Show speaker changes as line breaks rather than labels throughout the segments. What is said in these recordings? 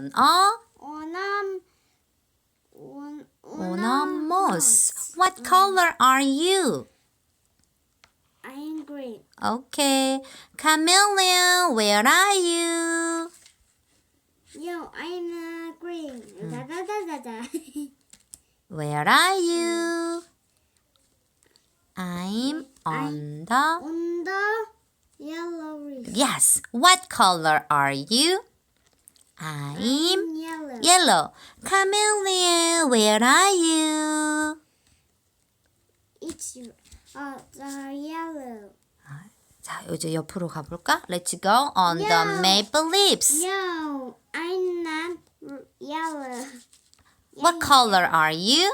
on a
On a on,
on a moss. What color are you?
I'm green.
Okay. Chameleon, where are you?
Yo, I'm uh, green. Da da da da da.
Where are you? I'm on the.
On the yellow leaf.
Yes. What color are you? I'm
yellow.
yellow. Chameleon, where are you?
It's uh the yellow.
자, 이제 옆으로 가볼까? Let's go on the
Yeah.
maple leaves.
No, I'm not r- yellow.
What color are you?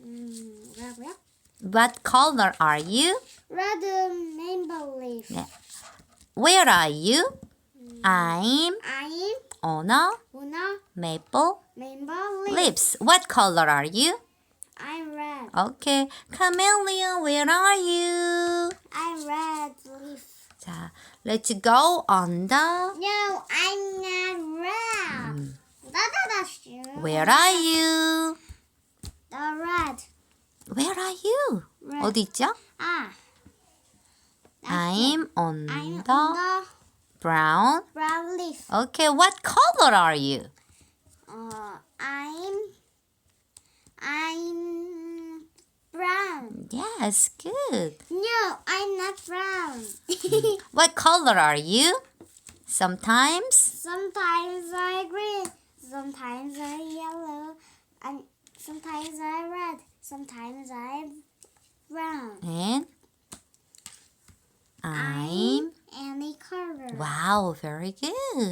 음, 뭐라고요?
What color are you?
Red rainbow leaf.
네. Where are you? I'm
I'm
on a
on a
maple
rainbow leaf.
leaves. What color are you?
I'm red.
Okay. Chameleon, where are you?
I'm red leaf.
자, let's go on the
No, I'm not red. 다다다슈.
Where are you?
The red.
Where are you?
red.
어디 있죠?
아.
I'm on
I'm
the
on the
brown.
brown leaf.
Okay, what color are you?
Uh, I'm I'm brown.
Yes, good.
No, I'm not brown.
What color are you? Sometimes
sometimes I green, sometimes I yellow, and sometimes I red, sometimes I brown.
and I'm
Any color.
Wow, very good.